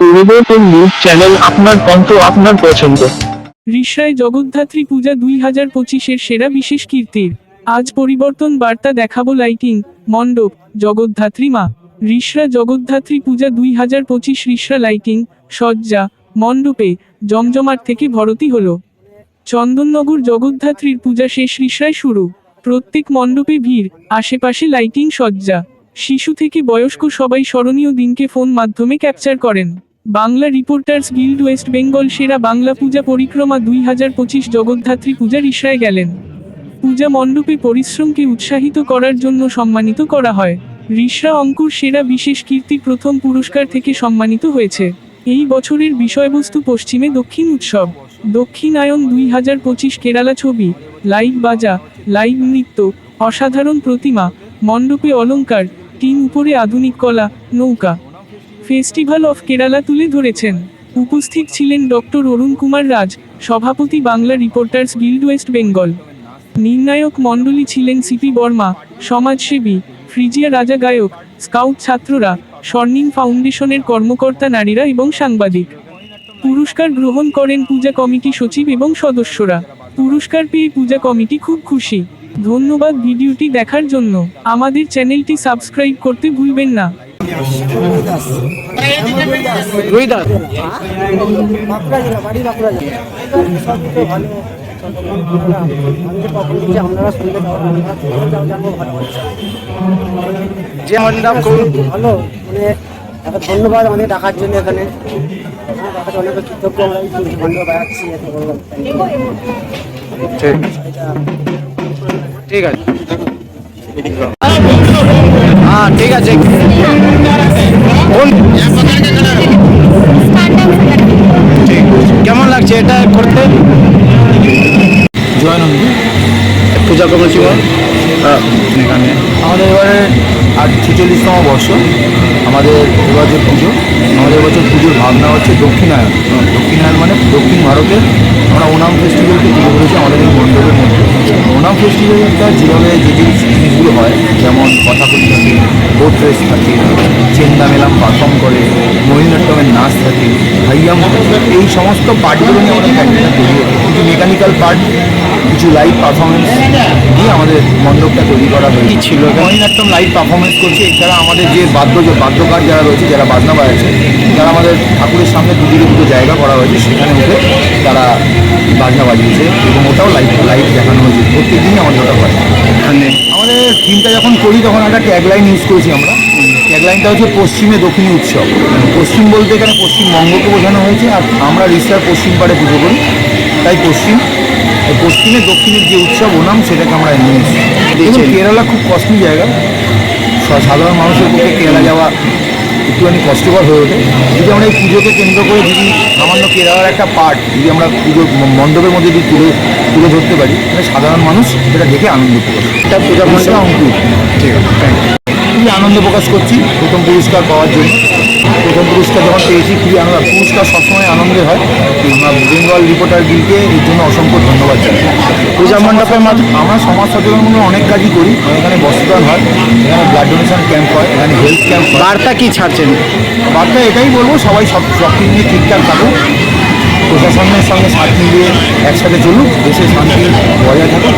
পরিবর্তন news channel আপনার কণ্ঠ আপনার পছন্দ। রিসায় জগদ্ধাত্রী পূজা দুই হাজার পঁচিশের সেরা বিশেষ কীর্তির। আজ পরিবর্তন বার্তা দেখাবো লাইটিং, মণ্ডপ, জগদ্ধাত্রী মা। রিসরা জগদ্ধাত্রী পূজা দুই হাজার পঁচিশ রিসরা লাইটিং, সজ্জা, মণ্ডপে জমজমাট থেকে ভরতি হলো। চন্দননগর জগদ্ধাত্রীর পূজা শেষ রিসরায় শুরু। প্রত্যেক মণ্ডপে ভিড়, আশেপাশে লাইটিং, সজ্জা। শিশু থেকে বয়স্ক সবাই স্মরণীয় দিনকে ফোন মাধ্যমে ক্যাপচার করেন। Bangla reporters guild West Bengal সেরা বাংলা পূজা পরিক্রমা দুই হাজার পঁচিশ জগদ্ধাত্রী পূজা রিসরায় গেলেন। পূজা মণ্ডপে পরিশ্রমকে উৎসাহিত করার জন্য সম্মানিত করা হয়। রিসরা অঙ্কুর সেরা বিশেষ কীর্তি প্রথম পুরস্কার থেকে সম্মানিত হয়েছে। এই বছরের বিষয়বস্তু পশ্চিমে দক্ষিণ উৎসব। দক্ষিণায়ন দুই হাজার পঁচিশ কেরালা ছবি, লাইভ বাজা, লাইভ নৃত্য, অসাধারণ প্রতিমা, মণ্ডপে অলংকার টিন উপরে আধুনিক কলা, নৌকা। ফেস্টিভ্যাল অফ কেরালা তুলে ধরেছেন। উপস্থিত ছিলেন ডক্টর অরুণ কুমার রাজ, সভাপতি Bangla reporters guild West Bengal নির্ণায়ক মণ্ডলী ছিলেন সিপি বর্মা, সমাজসেবী, ফ্রিজিয়া রাজা গায়ক, স্কাউট ছাত্ররা, স্বর্ণিম ফাউন্ডেশনের কর্মকর্তা নারীরা এবং সাংবাদিক। পুরস্কার গ্রহণ করেন পূজা কমিটি সচিব এবং সদস্যরা। পুরস্কার পেয়ে পূজা কমিটি খুব খুশি। ধন্যবাদ ভিডিওটি দেখার জন্য। আমাদের চ্যানেলটি সাবস্ক্রাইব করতে ভুলবেন না। যে ভালো মানে ধন্যবাদ আমাদের ডাকার জন্য এখানে। অনেক কৃতজ্ঞ আমরা এত বড় ঠিক আছে। হ্যাঁ ঠিক আছে। কেমন লাগছে এটা করতে? জয়নন্দী পূজা কমিটি হ্যাঁ। এখানে। আমাদের এবারে আজ ছেচল্লিশতম বর্ষ। আমাদের এবার যে পুজো। আমাদের এবছর পুজোর ভাবনা হচ্ছে দক্ষিণায়ন দক্ষিণায়ন মানে দক্ষিণ ভারতের আমরা ওনাম ফেস্টিভ্যালকে তুলে ধরেছি আমাদের এই মণ্ডপের মধ্যে। ওনাম একটা যেভাবে যে জিনিসগুলো হয়, যেমন কথাকলি থাকে বোট রেস থাকে, চেন্দা মেলাম পারফর্ম করে মহিনাট্যমের নাচ থাকে, হাইয়াম থাকে, এই সমস্ত পার্টগুলো নিয়ে আমাদের কিছু মেকানিক্যাল পার্ট কিছু লাইভ পারফরমেন্স দিয়ে আমাদের মণ্ডপটা তৈরি করা হয়েছে। ছিল মহিনাট্যম লাইভ পারফরমেন্স করছে। এছাড়া আমাদের যে বাদ্য বাদ্যকার যারা রয়েছে যারা বাজনা বাজাচ্ছে যারা আমাদের ঠাকুরের সামনে দুদিকে দুটো জায়গা করা হয়েছে। সেখানে উঠে তারা বাজনা বাজিয়েছে এবং ওটাও লাইভ লাইভ দেখানো হয়েছে। প্রত্যেক দিনই আমাদের ওটা হয়। আমাদের থিমটা যখন করি তখন একটা ট্যাগলাইন ইউজ করেছি আমরা। ট্যাগলাইনটা হচ্ছে পশ্চিমে দক্ষিণী উৎসব। পশ্চিম বলতে এখানে পশ্চিমবঙ্গকে বোঝানো হয়েছে। আর আমরা রিসার পশ্চিম পাড়ে পুজো করি। তাই পশ্চিম পশ্চিমে দক্ষিণের যে উৎসব ওনাম সেটাকে আমরা নিয়ে এসেছি দেখুন কেরালা খুব কস্টলি জায়গা। সাধারণ মানুষের পক্ষে কেরালা যাওয়া একটুখানি কষ্টকর হয়ে ওঠে। যদি আমরা এই পুজোকে কেন্দ্র করে যদি সামান্য কেরালার একটা পার্ট যদি আমরা পুজো মণ্ডপের মধ্যে যদি তুলে তুলে ধরতে পারি তাহলে সাধারণ মানুষ সেটা দেখে আনন্দ প্রকাশ এটা পূজা মণ্ডপ? অঙ্কুর। ঠিক আছে থ্যাংক ইউ খুবই আনন্দ প্রকাশ করছি। প্রথম পুরস্কার পাওয়ার জন্য। প্রথম পুরস্কার যখন পেয়েছি খুবই আনন্দ পুরস্কার সবসময় আনন্দে হয়। আমরা বেঙ্গল রিপোর্টার গিলকে এর জন্য অসংখ্য ধন্যবাদ জানাই। পূজা মণ্ডপের মাধ্যমে? আমরা সমাজ সচেতনমূলক অনেক কাজই করি। এখানে বস্ত্রদান হয় এখানে ব্লাড ডোনেশন ক্যাম্প হয় এখানে হেলথ ক্যাম্প বার্তা কি ছাড়ছেন? বার্তা এটাই বলব সবাই সব সব নিয়ে ঠিকঠাক থাকুক। প্রশাসনের সঙ্গে সাথ মিলিয়ে একসাথে চলুক দেশের শান্তি বজায় থাকুক।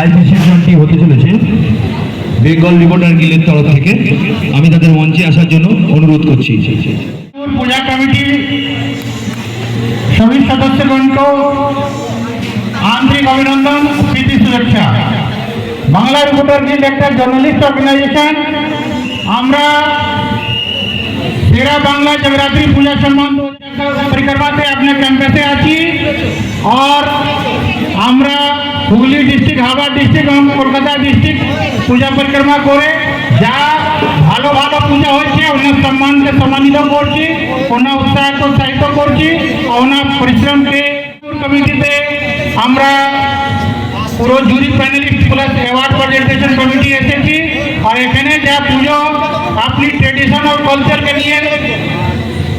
লাইভ হতে চলেছে। বেঙ্গল রিপোর্টার গিলের তরফ থেকে আমি তাদের মঞ্চে আসার জন্য অনুরোধ করছি। পূজা কমিটির সবই আন্তরিক অভিনন্দন স্মৃতি সুরক্ষা বাংলা রিপোর্টার একটা জার্নালিস্ট অর্গানাইজেশন আমরা সেরা বাংলা জগরাত্রি পূজা সম্মান পরিক্রমাতে আপনার ক্যাম্পাসে আছি। আর আমরা হুগলি ডিস্ট্রিক্ট হাওড়া ডিস্ট্রিক্ট এবং কলকাতা ডিস্ট্রিক্ট পূজা পরিক্রমা করে যা ভালো ভালো পূজা হচ্ছে ওনার সম্মানকে সম্মানিত করছি ওনার উৎসাহকে উৎসাহিত করছি ওনার পরিশ্রমকে কমিটিতে আমরা পুরো jury panelist plus award presentation committee এসেছি আর এখানে যা পুজো আপনি ট্রেডিশন ও কালচারকে নিয়ে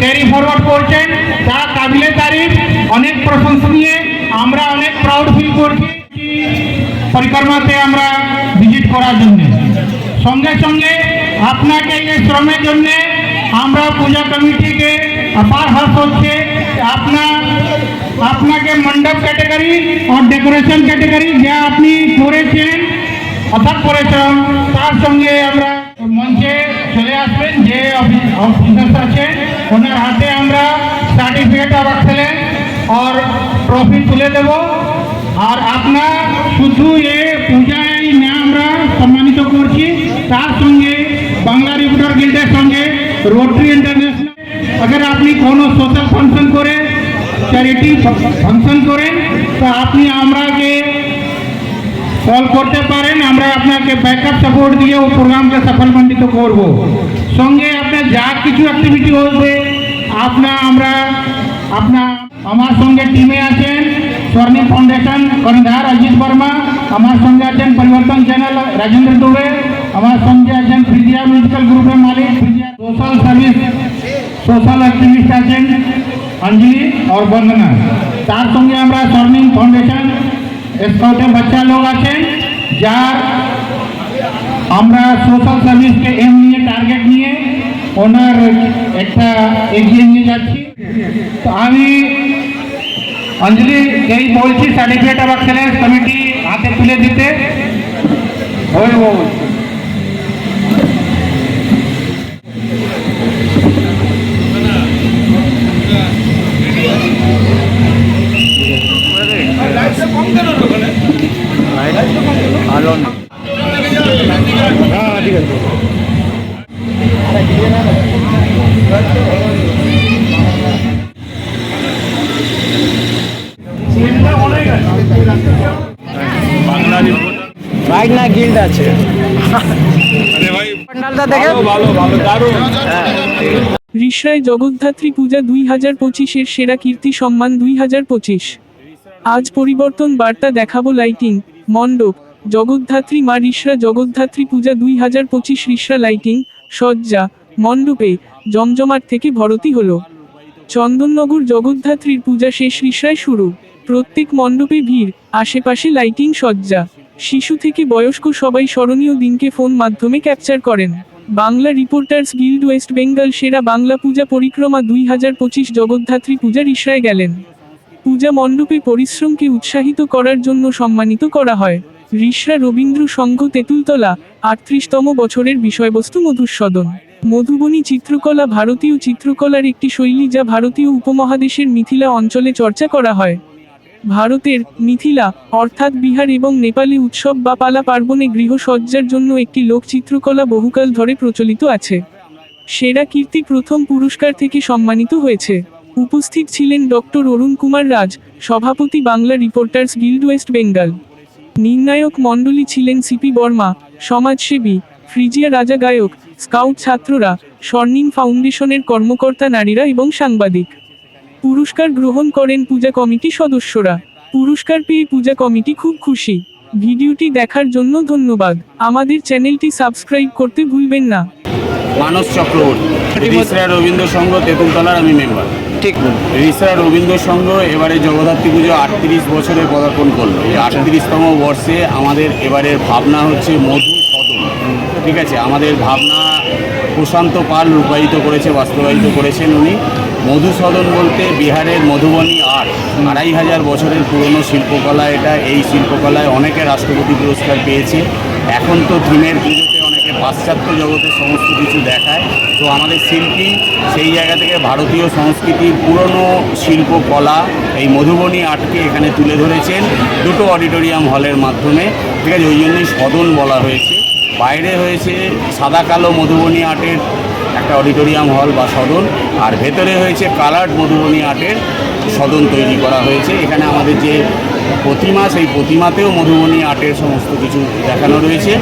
ক্যারি ফরওয়ার্ড করছেন তা কাবিলে তারিফ অনেক প্রশংসনীয় আমরা অনেক প্রাউড ফিল করছি পরিক্রমাতে আমরা ভিজিট করার জন্য। সঙ্গে সঙ্গে আপনাকে এই শ্রমের জন্য আমরা পূজা কমিটিকে অপার হর্ষ হচ্ছে আপনার, আপনাকে মণ্ডপ ক্যাটাগরি ও ডেকোরেশন ক্যাটাগরি যা আপনি করেছেন, অর্থাৎ পরিশ্রম তার সঙ্গে আমরা মঞ্চে চলে আসবেন, যে অফিসার্স আছে, ওনার হাতে আমরা সার্টিফিকেট অফ এক্সেলেন্স আর ট্রফি তুলে দেব। আর আপনার শুধু এ পূজায় না আমরা সম্মানিত করছি তার সঙ্গে বাংলা রিপোর্টার গিল্ডের সঙ্গে রোটারি ইন্টারন্যাশনাল अगर আপনি কোনো সোশ্যাল ফাংশন করে চ্যারিটি ফাংশন করেন তো আপনি আমরাকে কল করতে পারেন আমরা আপনাকে ব্যাকআপ সাপোর্ট দিয়ে ও প্রোগ্রামকে সফলমণ্ডিত করব সঙ্গে আপনার যা কিছু অ্যাক্টিভিটি হবে আপনার আমরা আপনার আমার সঙ্গে টিমে আছেন স্বর্ণিম ফাউন্ডেশন কর্ণধার অজিত বর্মা আমার সঙ্গে আছেন পরিবর্তন চ্যানেল রাজেন্দ্র দুবে আমার সঙ্গে আছেন ফ্রিজিয়া মিউজিক্যাল গ্রুপের মালিক Freesia social service social activist আছেন অঞ্জলি और বন্দনা তার সঙ্গে আমরা স্বর্ণিম ফাউন্ডেশন স্কাউটের বাচ্চা লোক আছেন যার আমরা সোশ্যাল সার্ভিসকে এম নিয়ে টার্গেট নিয়ে ওনার একটা এগিয়ে নিয়ে যাচ্ছি তো আমি অঞ্জলি এই বলছি সার্টিফিকেট অফ এক্সেলেন্স কমিটি হাতে তুলে দিতে ওই ও রাইট রিসরায় জগদ্ধাত্রী পূজা দুই হাজার পঁচিশের সেরা কীর্তি সম্মান দুই হাজার পঁচিশ। আজ পরিবর্তন বার্তা দেখাবো লাইটিং মণ্ডপ জগদ্ধাত্রী মা রিসরা জগদ্ধাত্রী পূজা দুই হাজার পঁচিশ রিসরা লাইটিং সজ্জা মণ্ডপে জমজমাট থেকে ভরতি হলো। চন্দননগর জগদ্ধাত্রীর পূজা শেষ রিসরায় শুরু। প্রত্যেক মণ্ডপে ভিড় আশেপাশে লাইটিং সজ্জা। শিশু থেকে বয়স্ক সবাই স্মরণীয় দিনকে ফোন মাধ্যমে ক্যাপচার করেন। Bangla reporters guild West Bengal সেরা বাংলা পূজা পরিক্রমা দুই হাজার পঁচিশ জগদ্ধাত্রী পূজা রিসরায় গেলেন। পূজা মণ্ডপে পরিশ্রমকে উৎসাহিত করার জন্য সম্মানিত করা হয়। রিসরা রবীন্দ্র সংঘ তেঁতুলতলা, আটত্রিশতম বছরের বিষয়বস্তু মধুসদন। মধুবনী চিত্রকলা ভারতীয় চিত্রকলার একটি শৈলী যা ভারতীয় উপমহাদেশের মিথিলা অঞ্চলে চর্চা করা হয়। ভারতের মিথিলা, অর্থাৎ বিহার এবং নেপালে উৎসব বা পালা পার্বণে গৃহসজ্জার জন্য একটি লোকচিত্রকলা বহুকাল ধরে প্রচলিত আছে। সেরা কীর্তি প্রথম পুরস্কার থেকে সম্মানিত হয়েছে। উপস্থিত ছিলেন ডক্টর অরুণ কুমার রাজ, সভাপতি Bangla reporters guild West Bengal. নির্ণায়ক মণ্ডলী ছিলেন সিপি বর্মা, সমাজসেবী, ফ্রিজিয়া রাজা গায়ক, স্কাউট ছাত্ররা, স্বর্ণিম ফাউন্ডেশনের কর্মকর্তা নারীরা এবং সাংবাদিক। পুরস্কার গ্রহণ করেন পূজা কমিটি সদস্যরা। পুরস্কার পেয়ে পূজা কমিটি খুব খুশি। ভিডিওটি দেখার জন্য ধন্যবাদ। আমাদের চ্যানেলটি সাবস্ক্রাইব করতে ভুলবেন না। মানস চক্রবর্তী রিসরা রবীন্দ্র সংঘ তেতুলতলার আমি মেম্বার। ঠিক। রিসরা রবীন্দ্র সংঘ এবারে জগদ্ধাত্রী পুজো আটত্রিশ বছরে পদার্পণ করল। এই আটত্রিশতম বর্ষে আমাদের এবারের ভাবনা হচ্ছে মধু সদন। ঠিক আছে? আমাদের ভাবনা প্রশান্ত পাল রূপায়িত করেছে বাস্তবায়িত করেছেন উনি। মধুসদন বলতে বিহারের মধুবনী আর্ট আড়াই হাজার বছরের পুরনো শিল্পকলা এটা। এই শিল্পকলায় অনেকে রাষ্ট্রপতি পুরস্কার পেয়েছে। এখন তো থিমের পুজোতে অনেকে পাশ্চাত্য জগতের সমস্ত কিছু দেখায়। তো আমাদের শিল্পী সেই জায়গা থেকে ভারতীয় সংস্কৃতির পুরনো শিল্পকলা এই মধুবনী আর্টকে এখানে তুলে ধরেছেন দুটো অডিটোরিয়াম হলের মাধ্যমে। ঠিক আছে, ওই জন্যই সদন বলা হয়েছে। বাইরে হয়েছে সাদা কালো মধুবনী আর্টের একটা অডিটোরিয়াম হল বা সদন। আর ভেতরে হয়েছে কালার্ড মধুবনী আর্টের সদন তৈরি করা হয়েছে। এখানে আমাদের যে প্রতিমা, সেই প্রতিমাতেও মধুবনী আর্টের সমস্ত কিছু দেখানো রয়েছে।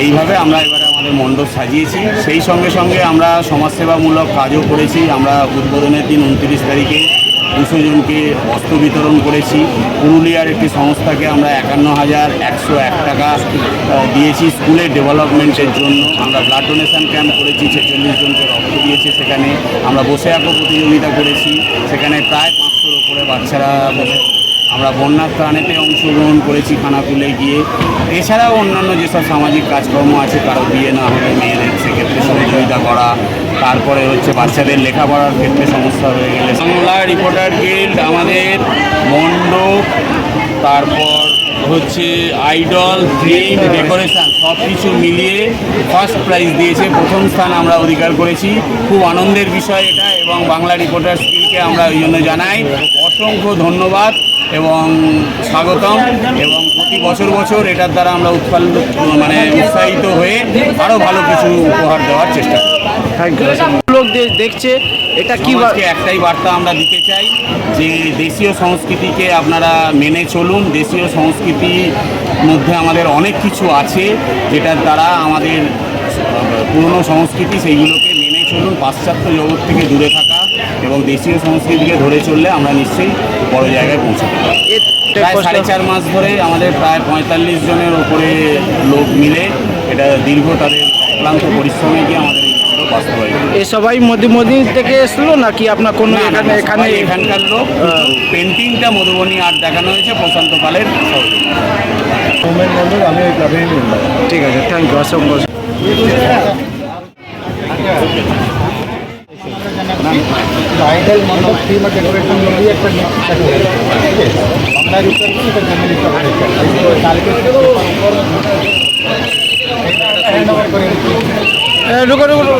এইভাবে আমরা এবারে আমাদের মণ্ডপ সাজিয়েছি। সেই সঙ্গে সঙ্গে আমরা সমাজসেবামূলক কাজও করেছি। আমরা উদ্বোধনের দিন উনত্রিশ তারিখে দুশো জনকে বস্ত্র বিতরণ করেছি। পুরুলিয়ার একটি সংস্থাকে আমরা একান্ন হাজার একশো এক টাকা দিয়েছি স্কুলের ডেভেলপমেন্টের জন্য। আমরা ব্লাড ডোনেশন ক্যাম্প করেছি, ছেচল্লিশ জনকে রক্ত দিয়েছে সেখানে। আমরা বসে আঁকো প্রতিযোগিতা করেছি, সেখানে প্রায় পাঁচশোর ওপরে বাচ্চারা বসে। আমরা বন্যার ত্রাণেতে অংশগ্রহণ করেছি খানাকুলে গিয়ে। এছাড়াও অন্যান্য যেসব সামাজিক কাজকর্ম আছে, কারও বিয়ে না হলে মেয়েদের সেক্ষেত্রে সহযোগিতা করা তারপরে হচ্ছে বাচ্চাদের লেখাপড়ার ক্ষেত্রে সমস্যা হয়ে গেলে। বাংলা রিপোর্টার গিল্ড আমাদের মন্ডপ তারপর হচ্ছে আইডল থিম ডেকোরেশন সব কিছু মিলিয়ে ফার্স্ট প্রাইজ দিয়েছে। প্রথম স্থান আমরা অধিকার করেছি। খুব আনন্দের বিষয় এটা এবং বাংলা রিপোর্টার স্কিলকে আমরা ওই জন্য জানাই। অসংখ্য ধন্যবাদ এবং স্বাগতম এবং প্রতি বছর বছর এটার দ্বারা আমরা উৎফুল্ল মানে উৎসাহিত হয়ে আরও ভালো কিছু উপহার দেওয়ার চেষ্টা করি। থ্যাংক ইউ লোক দে- দেখছে এটা কি একটাই বার্তা আমরা দিতে চাই যে দেশীয় সংস্কৃতিকে আপনারা মেনে চলুন। দেশীয় সংস্কৃতির মধ্যে আমাদের অনেক কিছু আছে যেটার দ্বারা আমাদের পুরনো সংস্কৃতি সেইগুলোকে মেনে চলুন পাশ্চাত্য জগৎ থেকে দূরে থাকা এবং দেশীয় সংস্কৃতিকে ধরে চললে আমরা নিশ্চয়ই বড় জায়গায় পৌঁছাতে প্রায় সাড়ে চার মাস ধরে আমাদের প্রায় পঁয়তাল্লিশ জনের ওপরে লোক মিলে এটা দীর্ঘ তাদের ক্লান্ত পরিশ্রমে গিয়ে আমাদের বাস্তবায়িত। এ সবাই মধুমণি থেকে এসলো নাকি আপনার কোনো এখানে এখানে এখানকার লোক পেন্টিংটা মধুবনী আর্ট দেখানো হয়েছে প্রশান্ত পালের। ঠিক আছে থ্যাংক ইউ অসংখ্য আইডল মণ্ডপ থিম ডেকোরেশন মিলিয়ে একটা মিক্স থাকে বাংলা রিপোর্ট এটা জার্নালিস্ট কালকে হ্যান্ড ওভার করে এ, রুকো রুকো রুকো।